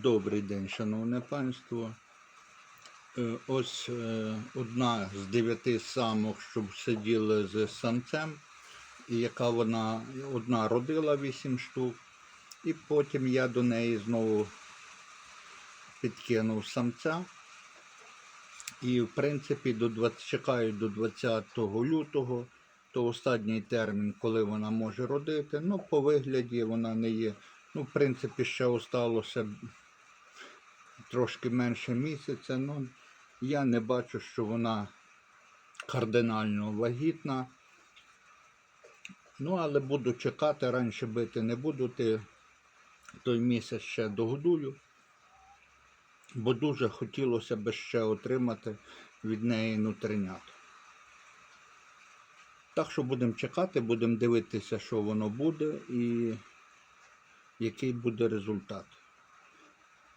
Добрий день, шановне панство. Е, Ось е, одна з дев'яти самок, що сиділи з самцем, яка вона одна родила вісім штук, і потім я до неї знову підкинув самця. І, в принципі, до 20, чекаю до 20 лютого, то останній термін, коли вона може родити. Ну, по вигляді вона не є. Ну, в принципі, ще осталося трошки менше місяця. Ну, я не бачу, що вона кардинально вагітна. Ну, але буду чекати, раніше бити не буду. Ти той місяць ще догодую. Бо дуже хотілося б ще отримати від неї нутринят. Так що будемо чекати, будемо дивитися, що воно буде і який буде результат.